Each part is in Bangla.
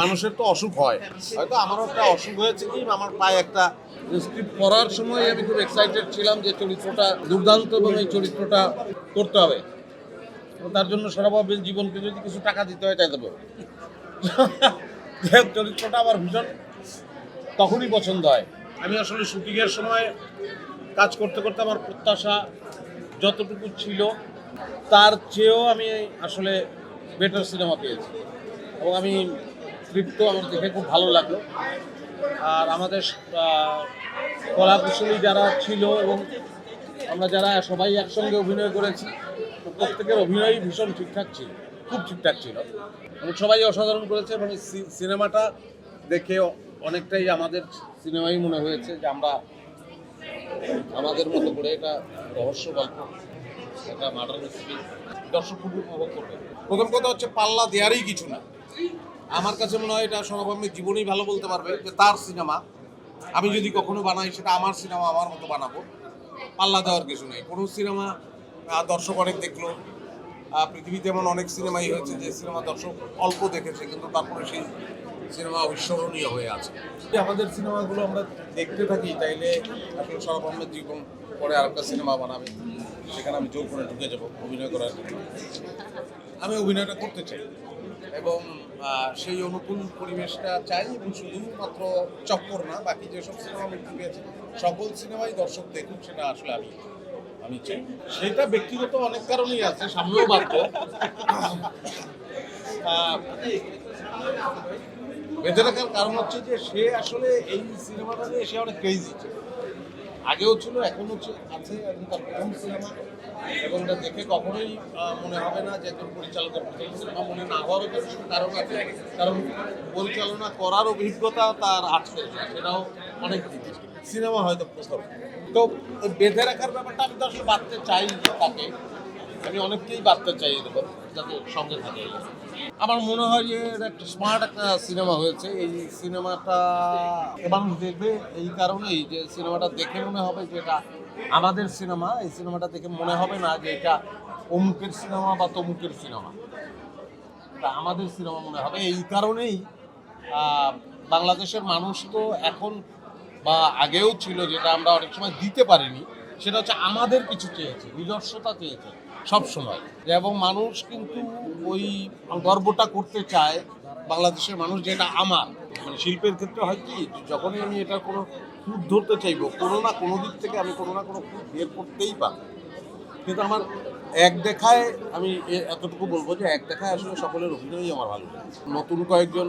মানুষের তো অসুখ হয়। হয়তো আমারও একটা অসুখ হয়েছে কি, আমার পায়ে একটা স্ক্রিপ্ট পড়ার সময় আমি খুব এক্সাইটেড ছিলাম যে চরিত্রটা দুর্দান্ত এবং এই চরিত্রটা করতে হবে। তার জন্য সরাবাবের জীবনকে যদি কিছু টাকা দিতে হয়, তাই দেবো চরিত্রটা আমার ভীষণ তখনই পছন্দ হয়। আমি আসলে শুটিংয়ের সময় কাজ করতে করতে আমার প্রত্যাশা যতটুকু ছিল, তার চেয়েও আমি আসলে বেটার সিনেমা পেয়েছি। এবং আমি স্ক্রিপ্টও আমার দেখে খুব ভালো লাগল। আর আমাদের আহ, কলা কুশলী যারা ছিল এবং আমরা যারা সবাই একসঙ্গে অভিনয় করেছি প্রত্যেকের অভিনয়ই ভীষণ ঠিকঠাক ছিল খুব ঠিকঠাক ছিল। এবং সবাই অসাধারণ করেছে সি- সিনেমাটা দেখে অনেকটাই আমাদের সিনেমাই মনে হয়েছে যে আমরা আমাদের মতো করে এটা রহস্য গল্প একটা মার্ডার দর্শক খুব উপভোগ করবে। প্রথম কথা হচ্ছে পাল্লা দেওয়ারই কিছু না। আমার কাছে মনে হয় এটা সৌরভ জীবনেই ভালো বলতে পারবে যে তার সিনেমা। আমি যদি কখনো বানাই, সেটা আমার সিনেমা, আমার মতো বানাবো। পাল্লা দেওয়ার কিছু নেই। কোনো সিনেমা দর্শক অনেক দেখল। পৃথিবীতে এমন অনেক সিনেমাই হয়েছে যে সিনেমা দর্শক অল্প দেখেছে, কিন্তু তারপরে সেই সিনেমা অবিস্মরণীয় হয়ে আছে। আমাদের সিনেমাগুলো আমরা দেখতে থাকি, তাইলে আসলে সৌরভ আহমেদ জীবন পরে আরেকটা সিনেমা বানাবে। সেখানে আমি জোর করে ঢুকে যাব, অভিনয় করার জন্য। আমি অভিনয়টা করতে চাই। এবং সেই অনুকূল পরিবেশটা চাই এবং শুধুমাত্র চক্কর না, বাকি যেসব সিনেমা মুক্তি পেয়েছে সকল সিনেমাই দর্শক দেখুন সেটা আসলে আমি আমি চাই। সেটা ব্যক্তিগত অনেক কারণেই আছে, সামনেও বাধ্য বেঁধে রাখার কারণ হচ্ছে যে সে আসলে এই সিনেমাটা নিয়ে সে অনেক ক্রেজি আগেও ছিল এখনও আছে এবং তার প্রথম সিনেমা। এবং এটা দেখে কখনোই মনে হবে না যে একজন পরিচালকের প্রথম সিনেমা, মনে না হওয়ারও কিছু কারণ আছে কারণ পরিচালনা করার অভিজ্ঞতা তার আছে, সেটাও অনেক জিনিস সিনেমা হয়তো প্রথম তো বেঁধে রাখার ব্যাপারটা আমি তো আসলে বাড়তে চাই তাকে। আমি অনেককেই বার্তা চাই এরকম যাতে সঙ্গে থাকে। আমার মনে হয় যে একটা স্মার্ট একটা সিনেমা হয়েছে। এই সিনেমাটা মানুষ দেখবে এই কারণেই যে সিনেমাটা দেখে মনে হবে যে এটা আমাদের সিনেমা এই সিনেমাটা দেখে মনে হবে না যে এটা অমুকের সিনেমা বা তমুকের সিনেমা তা আমাদের সিনেমা মনে হবে। এই কারণেই বাংলাদেশের মানুষ তো এখন বা আগেও ছিল যেটা আমরা অনেক সময় দিতে পারিনি। সেটা হচ্ছে আমাদের কিছু চেয়েছে, নিজস্বতা চেয়েছে সব সময়। এবং মানুষ কিন্তু ওই গর্বটা করতে চায় বাংলাদেশের মানুষ যেটা আমার। মানে শিল্পের ক্ষেত্রে হয় কি, যখনই আমি এটা কোনো খুঁত ধরতে চাইব, কোনো না কোনো দিক থেকে আমি কোনো না কোনো খুঁত বের করতেই পারব। কিন্তু আমার এক দেখায় আমি এতটুকু বলব যে এক দেখায় আসলে সকলের অভিনয়ই আমার ভালো লেগেছে। নতুন কয়েকজন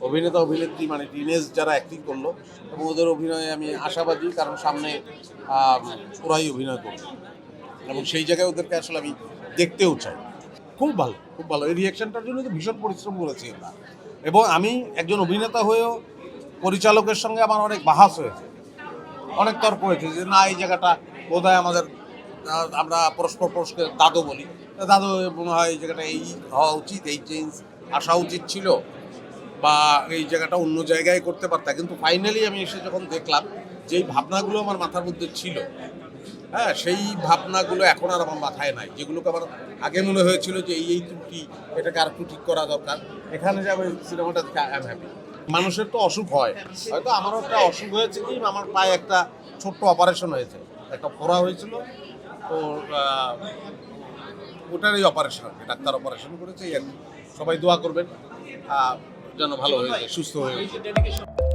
অভিনেতা, অভিনেত্রী মানে টিনেজ যারা অ্যাক্টিং করল, এবং ওদের অভিনয়ে আমি আশাবাদী, কারণ সামনে ওরাই অভিনয় করবে। এবং সেই জায়গায় ওদেরকে আসলে আমি দেখতেও চাই। খুব ভালো খুব ভালো। এই রিয়াকশনটার জন্য তো ভীষণ পরিশ্রম করেছি আমরা। এবং আমি একজন অভিনেতা হয়েও পরিচালকের সঙ্গে আমার অনেক বাহাস হয়েছে। অনেক তর্ক হয়েছে যে, না, এই জায়গাটা বোধহয় আমাদের আমরা পরস্পর পরস্পর দাদু বলি। দাদু মনে হয়, এই জায়গাটা এই হওয়া উচিত, এই চেঞ্জ আসা উচিত ছিল। বা এই জায়গাটা অন্য জায়গায় করতে পারতাম। কিন্তু ফাইনালি আমি এসে যখন দেখলাম যে এই ভাবনাগুলো আমার মাথার মধ্যে ছিল হ্যাঁ সেই ভাবনাগুলো এখন আর আমার মাথায় নাই। যেগুলোকে আমার আগে মনে হয়েছিল যে এই এই ত্রুটি এটাকে আর একটু ঠিক করা দরকার। এখানে যাবে সিনেমাটা আই হ্যাপি মানুষের তো অসুখ হয়। হয়তো আমারও একটা অসুখ হয়েছে কি আমার পায়ে একটা ছোট্ট অপারেশন হয়েছে। একটা ফোড়া হয়েছিল। তো আহ, ওটারই অপারেশন ডাক্তার অপারেশন করেছে এই সবাই দোয়া করবেন। যেন ভালো হয়ে যায় সুস্থ হয়ে যায়